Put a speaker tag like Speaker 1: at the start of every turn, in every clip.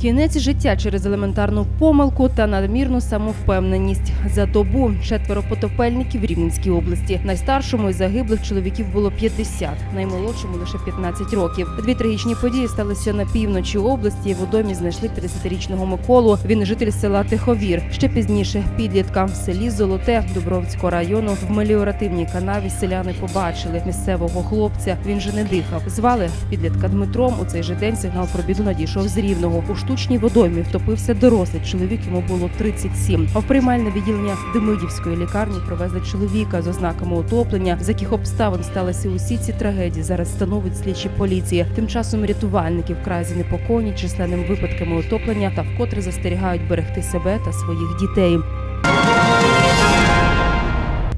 Speaker 1: Кінець життя через елементарну помилку та надмірну самовпевненість. За добу четверо потопельників в Рівненській області. Найстаршому із загиблих чоловіків було 50, наймолодшому лише 15 років. Дві трагічні події сталися на півночі області. В домі знайшли 30-річного Миколу. Він житель села Тиховір. Ще пізніше підлітка в селі Золоте Дубровського району в меліоративній канаві селяни побачили місцевого хлопця. Він же не дихав. Звали підлітка Дмитром. У цей же день сигнал про біду надійшов з рівного. Штучній водоймі втопився дорослий чоловік. Йому було 37. А в приймальне відділення Демидівської лікарні привезли чоловіка з ознаками утоплення. З яких обставин сталися усі ці трагедії. Зараз становить слідчі поліції. Тим часом рятувальники вкрай занепокоєні численними випадками утоплення та вкотре застерігають берегти себе та своїх дітей.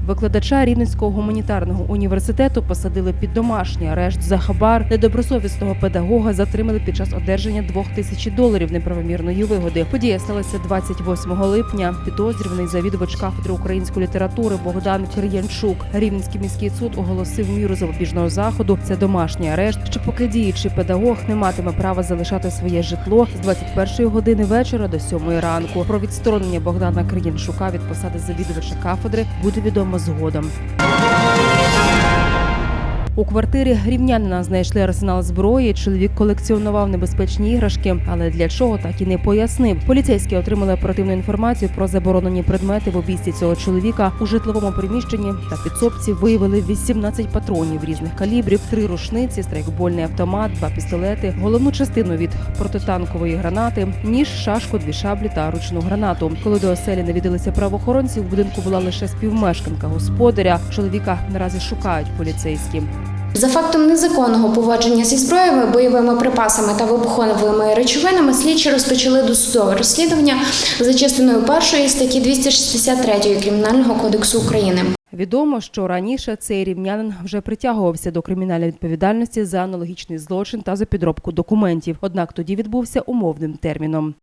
Speaker 1: Викладача Рівненського гуманітарного університету посадили під домашній арешт за хабар. Недобросовісного педагога затримали під час одержання двох тисяч доларів неправомірної вигоди. Подія сталася 28 липня. Підозрюваний завідувач кафедри української літератури Богдан Кир'янчук. Рівненський міський суд оголосив міру запобіжного заходу. Це домашній арешт. Що поки діючий педагог не матиме права залишати своє житло з 21 години вечора до 7 ранку. Про відсторонення Богдана Кир'янчука від посади завідувача кафедри буде відомо згодом. У квартирі рівнянина знайшли арсенал зброї. Чоловік колекціонував небезпечні іграшки, але для чого так і не пояснив. Поліцейські отримали оперативну інформацію про заборонені предмети в обійсті цього чоловіка у житловому приміщенні та підсобці виявили 18 патронів різних калібрів, три рушниці, страйкбольний автомат, два пістолети, головну частину від протитанкової гранати, ніж, шашку, дві шаблі та ручну гранату. Коли до оселі навідалися правоохоронці, в будинку була лише співмешканка господаря. Чоловіка наразі шукають поліцейські.
Speaker 2: За фактом незаконного поводження зі зброями, бойовими припасами та вибуховими речовинами слідчі розпочали досудове розслідування за частиною першої статті 263 Кримінального кодексу України.
Speaker 1: Відомо, що раніше цей рівнянин вже притягувався до кримінальної відповідальності за аналогічний злочин та за підробку документів. Однак тоді відбувся умовним терміном.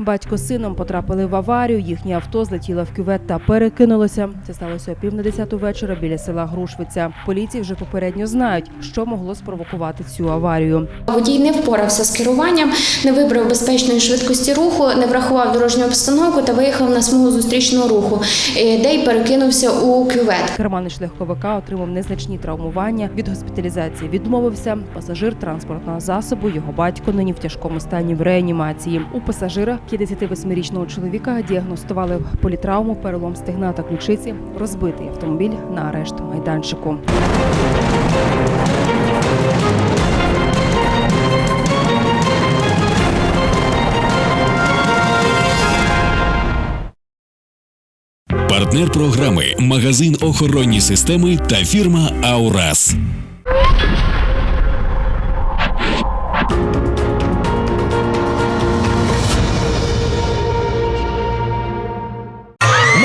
Speaker 1: Батько з сином потрапили в аварію. Їхнє авто злетіло в кювет та перекинулося. Це сталося о пів на десяту вечора біля села Грушвиця. Поліції вже попередньо знають, що могло спровокувати цю аварію.
Speaker 2: Водій не впорався з керуванням, не вибрав безпечної швидкості руху, не врахував дорожню обстановку та виїхав на смугу зустрічного руху, е, де й перекинувся у кювет.
Speaker 1: Керманич легковика отримав незначні травмування. Від госпіталізації відмовився. Пасажир транспортного засобу. Його батько нині в тяжкому стані в реанімації. У пасажира 58-річного чоловіка діагностували політравму, перелом стегна та ключиці, розбитий автомобіль на арешт майданчику.
Speaker 3: Партнер програми магазин охоронні системи та фірма Аурас.